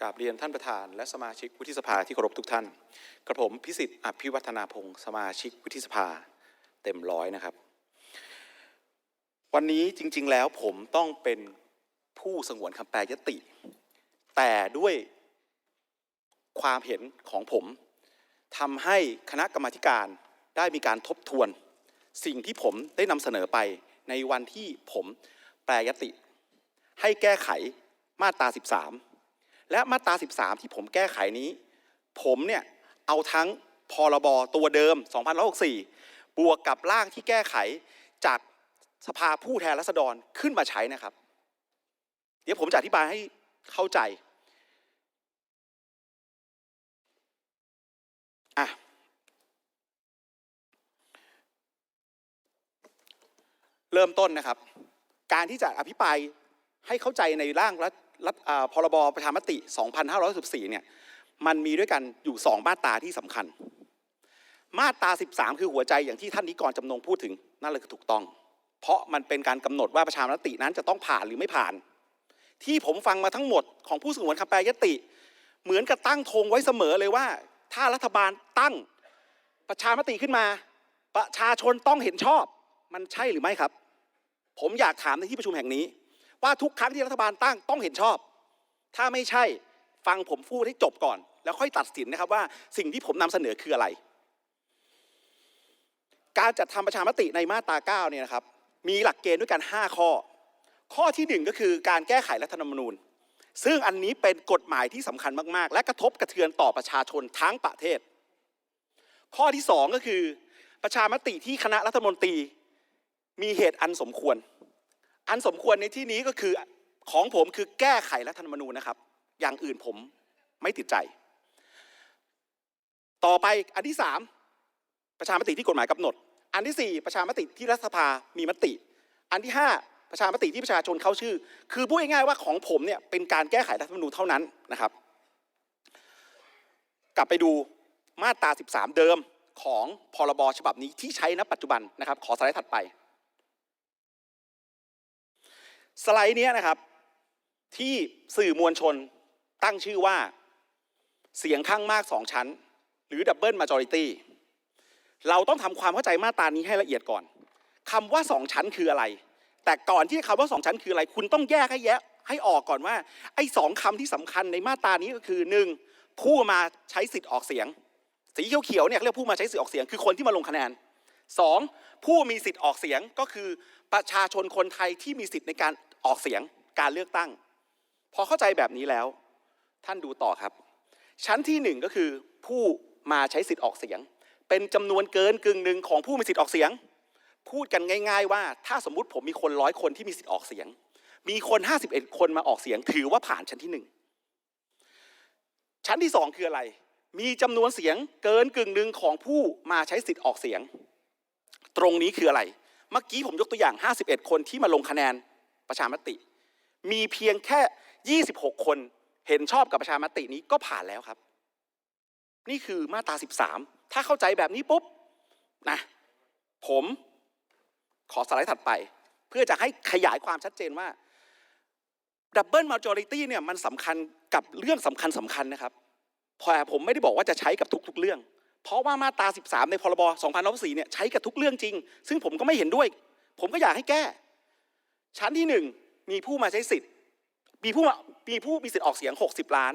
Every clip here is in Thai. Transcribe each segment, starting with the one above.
กราบเรียนท่านประธาน และสมาชิกวุฒิสภาที่เคารพทุกท่าน กระผมพิสิทธิ์อภิวัฒนาพงศ์สมาชิกวุฒิสภาเต็มร้อยนะครับ วันนี้จริง ๆ แล้วผมต้องเป็นผู้สงวนคำแปลยติ แต่ด้วยความเห็นของผมทำให้คณะกรรมาการได้มีการทบทวน สิ่งที่ผมได้นำเสนอไปในวันที่ผมแปลยติ ให้แก้ไขมาตรา 13 และมาตรา 13 ที่ผมแก้ไขนี้ ผมเนี่ยเอาทั้งพรบตัวเดิม 2564 บวกกับร่างที่แก้ไขจากสภาผู้แทนราษฎรขึ้นมาใช้นะครับ เดี๋ยวผมจะอธิบายให้เข้าใจอะเริ่มต้นนะครับ การที่จะอภิปรายให้เข้าใจในร่างรัฐ รัฐพรบประชามติ 2514เนี่ยมันมีด้วยกันอยู่ 2 มาตราที่สำคัญ มาตรา 13 คือหัวใจอย่างที่ท่านนิกรจำนงพูดถึงนั่นเลยคือถูกต้อง เพราะมันเป็นการกำหนดว่าประชามตินั้นจะต้องผ่านหรือไม่ผ่าน ที่ผมฟังมาทั้งหมดของผู้สงวนคำแปลยติ เหมือนกับตั้งธงไว้เสมอเลยว่า ถ้ารัฐบาลตั้งประชามติขึ้นมา ประชาชนต้องเห็นชอบ มันใช่หรือไม่ครับ ผมอยากถามในที่ประชุมแห่งนี้ ว่าทุกครั้งที่รัฐบาลตั้งต้องเห็นชอบ ถ้าไม่ใช่ฟังผมพูดให้จบก่อน แล้วค่อยตัดสินนะครับว่าสิ่งที่ผมนำเสนอคืออะไร การจัดทำประชามติในมาตรา9เนี่ยนะครับ มีหลักเกณฑ์ด้วยกัน 5 ข้อ ข้อที่ 1 ก็คือการแก้ไขรัฐธรรมนูญ ซึ่งอันนี้เป็นกฎหมายที่สำคัญมากๆ และกระทบกระเทือนต่อประชาชนทั้งประเทศ ข้อที่ 2 ก็คือ ประชามติที่คณะรัฐมนตรี มีเหตุอันสมควร อันสมควรในที่นี้ก็คือของผมคือแก้ไขรัฐธรรมนูญนะครับ อย่างอื่นผมไม่ติดใจ ต่อไปอันที่สามประชามติที่กฎหมายกำหนด อันที่สี่ประชามติที่รัฐสภามีมติ อันที่ห้าประชามติที่ประชาชนเข้าชื่อ คือพูดง่ายๆว่าของผมเนี่ยเป็นการแก้ไขรัฐธรรมนูญเท่านั้นนะครับ กลับไปดูมาตรา 13 เดิมของพรบฉบับนี้ที่ใช้ณปัจจุบันนะครับ ขอสไลด์ถัดไป สไลด์นี้นะครับ ที่สื่อมวลชนตั้งชื่อว่า เสียงข้างมากสองชั้น หรือดับเบิลมาจอริตี้เราต้องทำความเข้าใจมาตรานี้ให้ละเอียดก่อนคำว่าสองชั้นคืออะไร แต่ก่อนที่คำว่าสองชั้นคืออะไร คุณต้องแยกให้แยะให้ออกก่อนว่า ไอ้สองคำที่สำคัญในมาตรานี้ก็คือหนึ่งผู้มาใช้สิทธิ์ออกเสียง สีเขียวๆเนี่ยเรียกผู้มาใช้สิทธิ์ออกเสียงคือคนที่มาลงคะแนนสองผู้มีสิทธิ์ออกเสียงก็คือประชาชนคนไทยที่มีสิทธิ์ในการ ออกเสียงการเลือกตั้ง พอเข้าใจแบบนี้แล้ว ท่านดูต่อครับ ชั้นที่หนึ่งก็คือผู้มาใช้สิทธิ์ออกเสียง เป็นจำนวนเกินกึ่งหนึ่งของผู้มีสิทธิ์ออกเสียง พูดกันง่าย ๆ ว่าถ้าสมมุติผมมีคนร้อยคนที่มีสิทธิ์ออกเสียง มีคน 51 คนมาออกเสียง ถือว่าผ่านชั้นที่หนึ่งชั้นที่สองคืออะไร มีจำนวนเสียงเกินกึ่งหนึ่งของผู้มาใช้สิทธิ์ออกเสียง ตรงนี้คืออะไร เมื่อกี้ผมยกตัวอย่าง 51 คนที่มาลงคะแนน ประชามติ มีเพียงแค่ 26 คนเห็นชอบกับประชามตินี้ก็ผ่านแล้วครับ นี่คือมาตรา 13 ถ้าเข้าใจแบบนี้ปุ๊บนะผมขอสไลด์ถัดไป เพื่อจะให้ขยายความชัดเจนว่าดับเบิลมาจอริตี้เนี่ยมันสำคัญกับเรื่องสำคัญสำคัญนะครับพอผมไม่ได้บอกว่าจะใช้กับทุก ๆ เรื่อง เพราะว่ามาตรา 13 ในพรบ2024เนี่ยใช้กับทุกเรื่องจริง ซึ่งผมก็ไม่เห็นด้วย ผมก็อยากให้แก้ ชั้นที่หนึ่งมีผู้มาใช้สิทธิ์ มีผู้มีผู้มีสิทธิ์ออกเสียง 60 ล้าน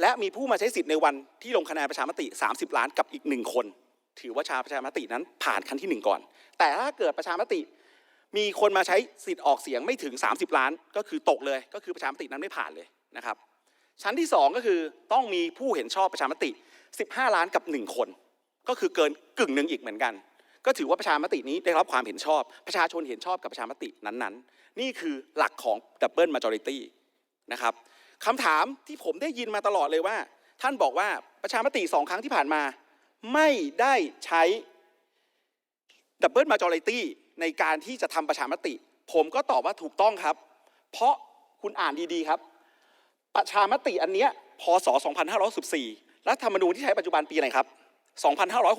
และมีผู้มาใช้สิทธิ์ในวันที่ลงคะแนนประชามติ 30 ล้านกับอีกหนึ่งคน ถือว่าชาประชามตินั้นผ่านขั้นที่หนึ่งก่อน แต่ถ้าเกิดประชามติ มีคนมาใช้สิทธิ์ออกเสียงไม่ถึง 30 ล้าน ก็คือตกเลย ก็คือประชามตินั้นไม่ผ่านเลยนะครับ ชั้นที่สองก็คือต้องมีผู้เห็นชอบประชามติ 15 ล้านกับหนึ่งคน ก็คือเกินกึ่งหนึ่งอีกเหมือนกันก็ถือว่าประชามตินี้ได้รับความเห็นชอบ ประชาชนเห็นชอบกับประชามตินั้นๆ นี่คือหลักของดับเบิลมาจอริตี้นะครับคำถามที่ผมได้ยินมาตลอดเลยว่า ท่านบอกว่าประชามติสองครั้งที่ผ่านมา ไม่ได้ใช้ดับเบิลมาจอริตี้ในการที่จะทำประชามติ ผมก็ตอบว่าถูกต้องครับ เพราะคุณอ่านดีๆครับ ประชามติอันเนี้ยพศ 2514รัฐธรรมนูญที่ใช้ปัจจุบันปีอะไรครับ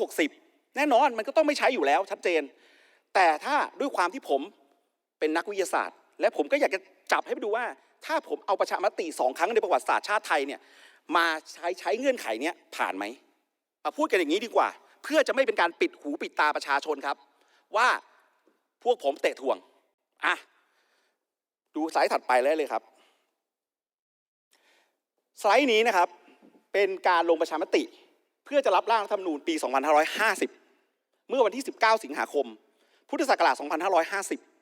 2560 แน่นอนมันก็ต้องไม่ใช้อยู่แล้วชัดเจน แต่ถ้าด้วยความที่ผม เป็นนักวิทยาศาสตร์ และผมก็อยากจะจับให้ดูว่า ถ้าผมเอาประชามติสองครั้งในประวัติศาสตร์ชาติไทยเนี่ยมาใช้ใช้เงื่อนไขเนี้ยผ่านไหมมาพูดกันอย่างนี้ดีกว่า เพื่อจะไม่เป็นการปิดหูปิดตาประชาชนครับ ว่าพวกผมเตะทวงอะดูสไลด์ถัดไปเลยเลยครับสไลด์นี้นะครับเป็นการลงประชามติ เพื่อจะรับร่างรัฐธรรมนูญปี 2550 เมื่อวันที่ 19 สิงหาคม พุทธศักราช 2550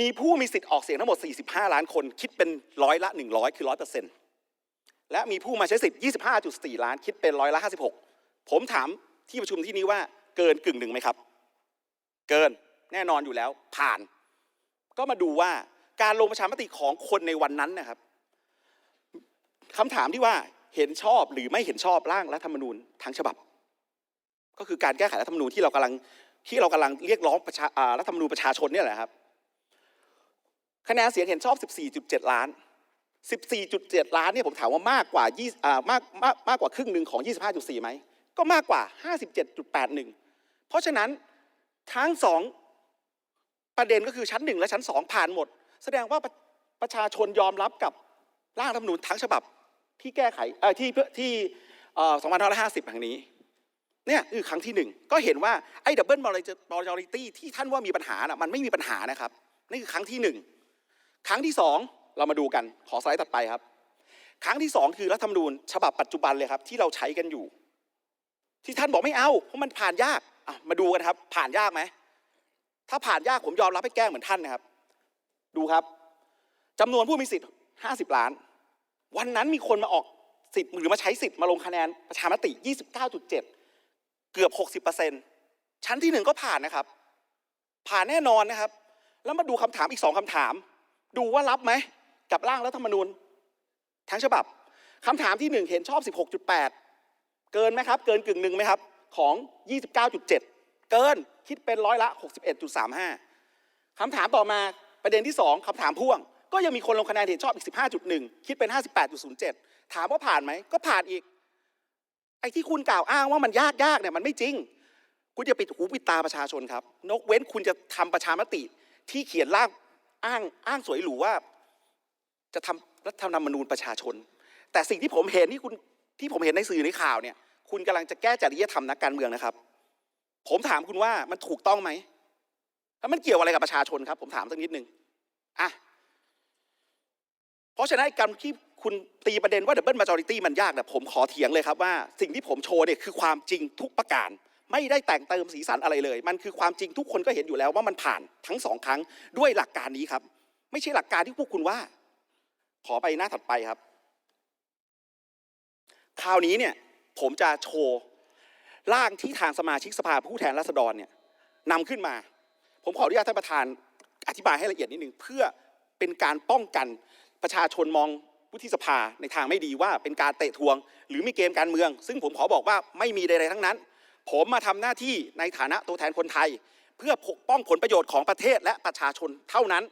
มีผู้มีสิทธิ์ออกเสียงทั้งหมด 45 ล้านคน คิดเป็นร้อยละ 100 คือ 100%และมีผู้มาใช้สิทธิ์ 25.4 ล้าน คิดเป็นร้อยละ 56 ผมถามที่ประชุมที่นี้ว่าเกินกึ่งหนึ่งไหมครับ เกินแน่นอนอยู่แล้วผ่าน ก็มาดูว่าการลงประชามติของคนในวันนั้นนะครับคำถามที่ว่าเห็นชอบหรือไม่เห็นชอบร่างรัฐธรรมนูญทั้งฉบับ ก็คือการแก้ไขรัฐธรรมนูญที่เรากำลังที่เรากำลังเรียกร้องประชารัฐธรรมนูญประชาชนเนี่ยแหละครับ คะแนนเสียงเห็นชอบ 14.7 ล้าน 14.7 ล้านเนี่ยผมถามว่ามากกว่า20อ่ามากมากมากกว่าครึ่งหนึ่งของ 25.4 ไหม ก็มากกว่า 57.81 เพราะฉะนั้นทั้งสองประเด็นก็คือชั้นหนึ่งและชั้นสองผ่านหมด แสดงว่าประประชาชนยอมรับกับร่างรัฐธรรมนูญทั้งฉบับที่แก้ไขเอ่อที่เพื่อที่เอ่อ2550 แห่งนี้เนี่ยคือครั้งที่หนึ่งก็เห็นว่าไอ้ดับเบิลมอริตี้ที่ท่านว่ามีปัญหาน่ะมันไม่มีปัญหานะครับนี่คือครั้งที่หนึ่ง ครั้งที่สองเรามาดูกันขอสไลด์ถัดไปครับ ครั้งที่สองคือรัฐธรรมนูญฉบับปัจจุบันเลยครับ ที่เราใช้กันอยู่ ที่ท่านบอกไม่เอาเพราะมันผ่านยากมาดูกันครับ ผ่านยากไหมถ้าผ่านยากผมยอมรับให้แก้เหมือนท่านนะครับ ดูครับจำนวนผู้มีสิทธิ์ 50 ล้าน วันนั้นมีคนมาออกสิทธิ์หรือมาใช้สิทธิ์มาลงคะแนนประชามติ 29.7 เกือบ 60%ชั้นที่หนึ่งก็ผ่านนะครับ ผ่านแน่นอนนะครับ แล้วมาดูคำถามอีกสองคำถาม ดูว่ารับไหมกับร่างรัฐธรรมนูญ ทั้งฉบับคำถามที่หนึ่งเห็นชอบ 16.8 เกินไหมครับ เกินกึ่งหนึ่งไหมครับ ของ 29.7 เกินคิดเป็นร้อยละ 61.35 คำถามต่อมาประเด็นที่สองคำถามพ่วง ก็ยังมีคนลงคะแนนเห็นชอบอีก 15.1 คิดเป็น 58.07 ถามว่าผ่านไหม ก็ผ่านอีก ไอ้ที่คุณกล่าวอ้างว่ามันยากยากเนี่ยมันไม่จริง คุณจะปิดหูปิดตาประชาชนครับ นกเว้นคุณจะทำประชามติที่เขียนร่าง อ้างอ้างสวยหรูว่า จะทำรัฐธรรมนูญประชาชน แต่สิ่งที่ผมเห็นที่คุณที่ผมเห็นในสื่อในข่าวเนี่ย คุณกำลังจะแก้จริยธรรมนักการเมืองนะครับ ผมถามคุณว่ามันถูกต้องไหมแล้วมันเกี่ยวอะไรกับประชาชนครับ ผมถามสักนิดหนึ่งอะเพราะฉะนั้นการที่คุณตีประเด็นว่า double majority มันยากเนี่ยผมขอเถียงเลยครับว่า สิ่งที่ผมโชว์เนี่ยคือความจริงทุกประการ ไม่ได้แต่งเติมสีสันอะไรเลย มันคือความจริงทุกคนก็เห็นอยู่แล้วว่ามันผ่านทั้งสองครั้งด้วยหลักการนี้ครับ ไม่ใช่หลักการที่พวกคุณว่า ขอไปหน้าถัดไปครับ คราวนี้เนี่ยผมจะโชว์ร่างที่ทางสมาชิกสภาผู้แทนราษฎรเนี่ยนำขึ้นมา ผมขออนุญาตท่านประธานอธิบายให้ละเอียดนิดนึงเพื่อเป็นการป้องกันประชาชนมองวุฒิสภาในทางไม่ดีว่าเป็นการเตะทวง หรือมีเกมการเมือง ซึ่งผมขอบอกว่าไม่มีใดๆทั้งนั้น ผมมาทำหน้าที่ในฐานะตัวแทนคนไทย เพื่อปกป้องผลประโยชน์ของประเทศและประชาชนเท่านั้น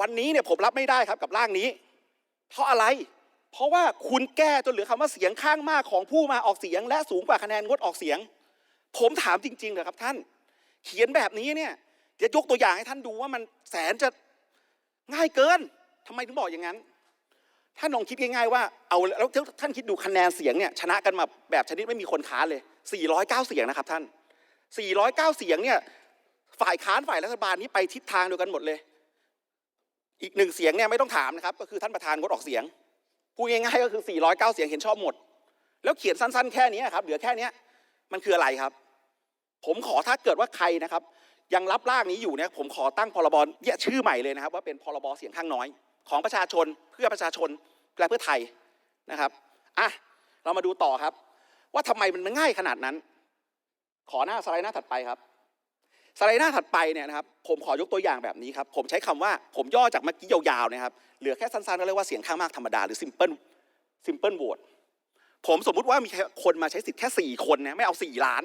วันนี้เนี่ยผมรับไม่ได้ครับกับร่างนี้ เพราะอะไร เพราะว่าคุณแก้จนเหลือคำว่าเสียงข้างมากของผู้มาออกเสียง และสูงกว่าคะแนนงดออกเสียง ผมถามจริงๆเลยครับท่าน เขียนแบบนี้เนี่ยจะยกตัวอย่างให้ท่านดูว่ามันแสนจะง่ายเกินทำไมถึงบอกอย่างนั้นท่านลองคิดง่ายๆว่าเอาแล้วท่านคิดดูคะแนนเสียงเนี่ยชนะกันมาแบบชนิดไม่มีคนค้านเลย 409 เสียงนะครับท่าน 409 เสียงเนี่ยฝ่ายค้านฝ่ายรัฐบาลนี้ไปทิศทางเดียวกันหมดเลย อีกหนึ่งเสียงเนี่ยไม่ต้องถามนะครับก็คือท่านประธานงดออกเสียงพูดง่ายๆก็คือ 409 เสียงเห็นชอบหมด แล้วเขียนสั้น ๆ แค่นี้ครับเหลือแค่นี้มันคืออะไรครับ ผมขอถ้าเกิดว่าใครนะครับ ยังรับร่างนี้อยู่เนี่ยผมขอตั้งพรบเนี่ยชื่อใหม่เลยนะครับ ว่าเป็นพรบเสียงข้างน้อย ของประชาชนเพื่อประชาชนและเพื่อไทยนะครับอะเรามาดูต่อครับ ว่าทำไมมันง่ายขนาดนั้น ขอหน้าสไลด์หน้าถัดไปครับ สไลด์หน้าถัดไปเนี่ยนะครับผมขอยกตัวอย่างแบบนี้ครับ ผมใช้คำว่าผมย่อจากเมื่อกี้ยาวๆนะครับเหลือแค่สั้นๆก็เรียกว่าเสียงข้างมากธรรมดาหรือ simple simple vote ผมสมมุติว่ามีคนมาใช้สิทธิ์แค่สี่คนนะไม่เอาสี่ล้าน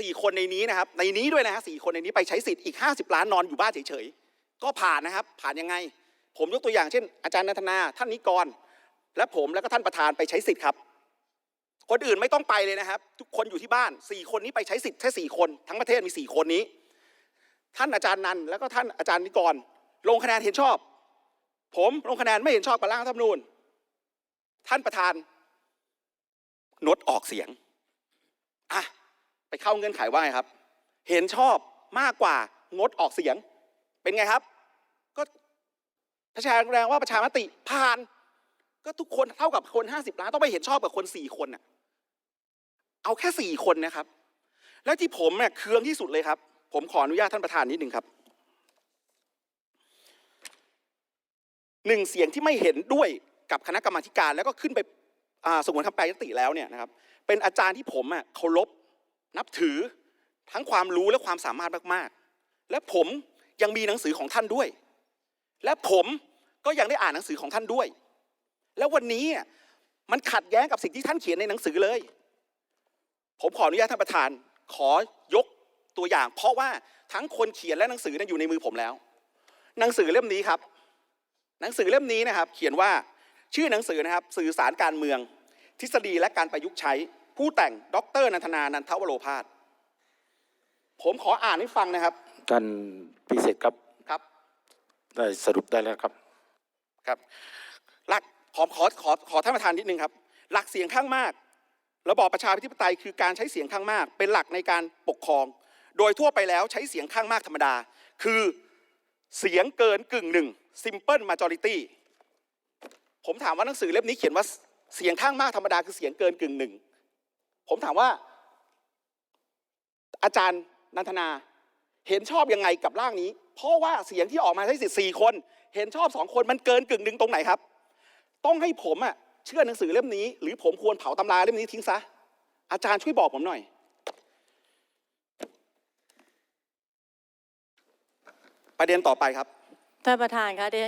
สี่คนในนี้นะครับในนี้ด้วยนะฮะสี่คนในนี้ไปใช้สิทธิ์อีกห้าสิบล้านนอนอยู่บ้านเฉยๆก็ผ่านนะครับ ผ่านยังไง ผมยกตัวอย่างเช่น อาจารย์นันทนา ท่านนิกร และผมแล้วก็ท่านประธานไปใช้สิทธิ์ครับ คนอื่นไม่ต้องไปเลยนะครับ ทุกคนอยู่ที่บ้านสี่คนนี้ไปใช้สิทธิ์แค่สี่คน ทั้งประเทศมีสี่คนนี้ ท่านอาจารย์นันแล้วก็ท่านอาจารย์นิกร ลงคะแนนเห็นชอบ ผมลงคะแนนไม่เห็นชอบกับร่างรัฐธรรมนูญ ท่านประธานงดออกเสียงอะไปเข้าเงื่อนไขว่าไงครับ เห็นชอบมากกว่างดออกเสียง เป็นไงครับ ก็ประชาแรงว่าประชามติผ่าน ก็ทุกคนเท่ากับคนห้าสิบล้านต้องไปเห็นชอบกับคนสี่คนน่ะ เอาแค่สี่คนนะครับ แล้วที่ผมเนี่ยเคืองที่สุดเลยครับ ผมขออนุญาตท่านประธานนิดหนึ่งครับหนึ่งเสียงที่ไม่เห็นด้วยกับคณะกรรมาการแล้วก็ขึ้นไปสงวนคำแปลยติแล้วเนี่ยนะครับ เป็นอาจารย์ที่ผมอะเคารพนับถือทั้งความรู้และความสามารถมากๆ และผมยังมีหนังสือของท่านด้วย และผมก็ยังได้อ่านหนังสือของท่านด้วย แล้ววันนี้มันขัดแย้งกับสิ่งที่ท่านเขียนในหนังสือเลย ผมขออนุญาตท่านประธาน ขอยกตัวอย่าง เพราะว่าทั้งคนเขียนและหนังสือนั้นอยู่ในมือผมแล้ว หนังสือเล่มนี้ครับ หนังสือเล่มนี้นะครับ เขียนว่าชื่อหนังสือนะครับ สื่อสารการเมือง ทฤษฎีและการประยุกต์ใช้ ผู้แต่งดรนันทนานันทวโรพาสผมขออ่านให้ฟังนะครับท่านพิเศษครับครับ ได้สรุปได้แล้วครับครับหลักขอขอขอขอท่านประธานนิดนึงครับ หลักเสียงข้างมาก ระบอบประชาธิปไตยคือการใช้เสียงข้างมาก เป็นหลักในการปกครอง โดยทั่วไปแล้วใช้เสียงข้างมากธรรมดา คือเสียงเกินกึ่งหนึ่ง simple majority ผมถามว่าหนังสือเล่มนี้เขียนว่าเสียงข้างมากธรรมดาคือเสียงเกินกึ่งหนึ่ง ผมถามว่า อาจารย์นันทนาเห็นชอบยังไงกับร่างนี้ เพราะว่าเสียงที่ออกมาใช้สิทธิ์สี่คน เห็นชอบสองคนมันเกินกึ่งหนึ่งตรงไหนครับ ต้องให้ผมอะ เชื่อหนังสือเล่มนี้ หรือผมควรเผาตำราเล่มนี้ทิ้งซะ อาจารย์ช่วยบอกผมหน่อย ประเด็นต่อไปครับ ท่านประธานคะดิฉัน